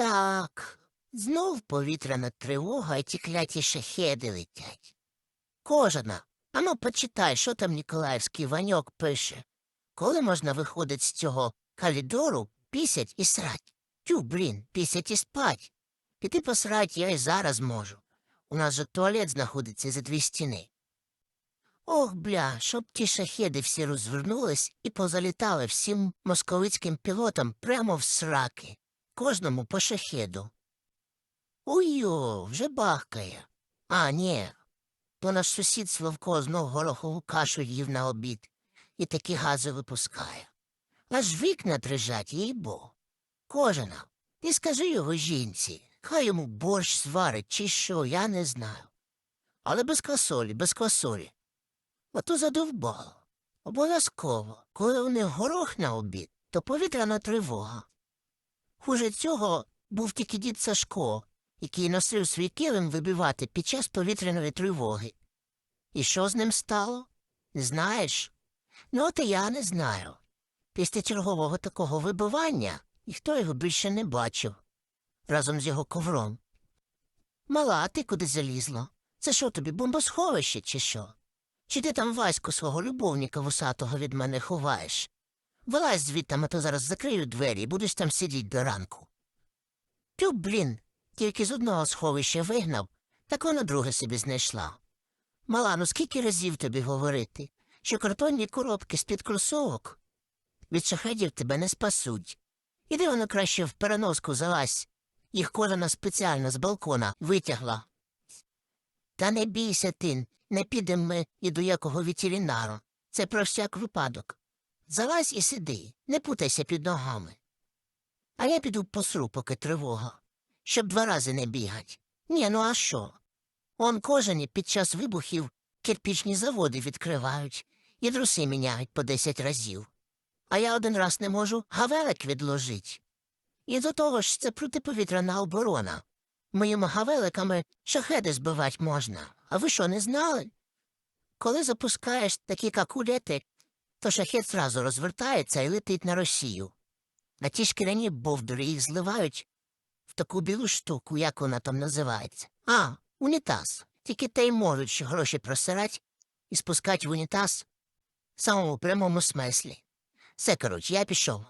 Так, знов повітряна тривога і ті кляті шахеди летять. Кожана, ану почитай, що там Ніколаївський Ваньок пише. Коли можна виходить з цього коридору, пісять і срать? Тю, блін, пісять і спать. Піти посрать я і зараз можу. У нас же туалет знаходиться за дві стіни. Ох, бля, щоб ті шахеди всі розвернулись і позалітали всім московицьким пілотам прямо в сраки, кожному по шахеду. Ой-йо, вже бахкає. А, ні. То наш сусід Славко знов горохову кашу їв на обід і такі гази випускає. Аж вікна дрижать, їй бо. Кожена. Ти скажи його жінці, хай йому борщ сварить чи що, я не знаю. Але без квасолі, без квасолі. Ото задовбало. Обов'язково, коли у них горох на обід, то повітряна тривога. Хуже цього був тільки дід Сашко, який носив свій килим вибивати під час повітряної тривоги. І що з ним стало? Знаєш? Ну, от і я не знаю. Після чергового такого вибивання ніхто його більше не бачив разом з його ковром. Мала, а ти куди залізла? Це що тобі, бомбосховище, чи що? Чи ти там Ваську свого любовника вусатого від мене ховаєш? Вилазь звідти, а то зараз закрию двері і будеш там сидіти до ранку. Тю, блін, тільки з одного сховища вигнав, так вона друге собі знайшла. Мала, ну скільки разів тобі говорити, що картонні коробки з-під кросовок від шахедів тебе не спасуть. Іди воно краще в переноску залазь. Їх кожана спеціально з балкона витягла. Та не бійся ти, не підемо ми і до якого ветеринару. Це про всяк випадок. Залазь і сиди, не путайся під ногами. А я піду посру, поки тривога, щоб два рази не бігать. Ні, ну а що? Он кожені під час вибухів кирпічні заводи відкривають і труси міняють по десять разів. А я один раз не можу гавелик відложить. І до того ж це протиповітряна оборона. Моїми гавеликами шахеди збивати можна. А ви що, не знали? Коли запускаєш такі какулети, то шахет зразу розвертається і летить на Росію. На ті шкіряні бовдури їх зливають в таку білу штуку, як вона там називається. А, унітаз. Тільки те й можуть що гроші просирать і спускать в унітаз в самому прямому смислі. Все, коротше, я пішов.